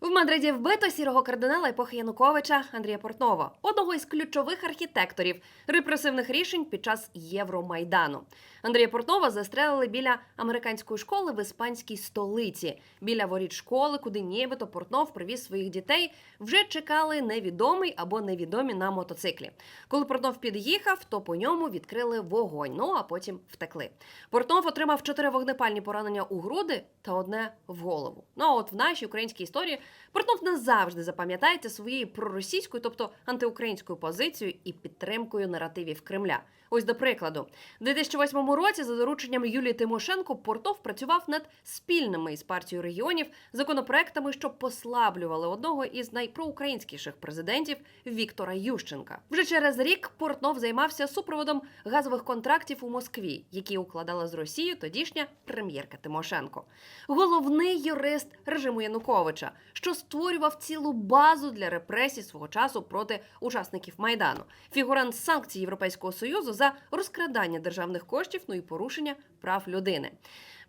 В Мадриді вбито сірого кардинала епохи Януковича Андрія Портнова, одного із ключових архітекторів репресивних рішень під час Євромайдану. Андрія Портнова застрелили біля американської школи в іспанській столиці. Біля воріт школи, куди нібито Портнов привіз своїх дітей, вже чекали невідомий або невідомі на мотоциклі. Коли Портнов під'їхав, то по ньому відкрили вогонь. Ну а потім втекли. Портнов отримав чотири вогнепальні поранення у груди та одне в голову. Ну а от в нашій українській історії Портнов назавжди запам'ятається своєю проросійською, тобто антиукраїнською позицією і підтримкою наративів Кремля. Ось до прикладу, у 2008 році за дорученням Юлії Тимошенко Портов працював над спільними із партією регіонів законопроектами, що послаблювали одного із найпроукраїнськіших президентів Віктора Ющенка. Вже через рік Портнов займався супроводом газових контрактів у Москві, які укладала з Росією тодішня прем'єрка Тимошенко. Головний юрист режиму Януковича, що створював цілу базу для репресій свого часу проти учасників майдану, фігурант санкцій Європейського союзу за розкрадання державних коштів, ну і порушення прав людини.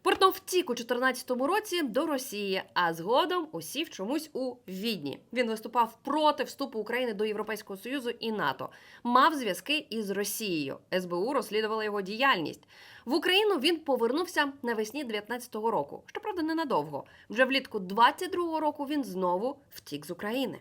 Портнов втік у 2014 році до Росії, а згодом усів чомусь у Відні. Він виступав проти вступу України до Європейського союзу і НАТО. Мав зв'язки із Росією. СБУ розслідувала його діяльність. В Україну він повернувся навесні 19-го року. Щоправда, ненадовго. Вже влітку 22-го року він знову втік з України.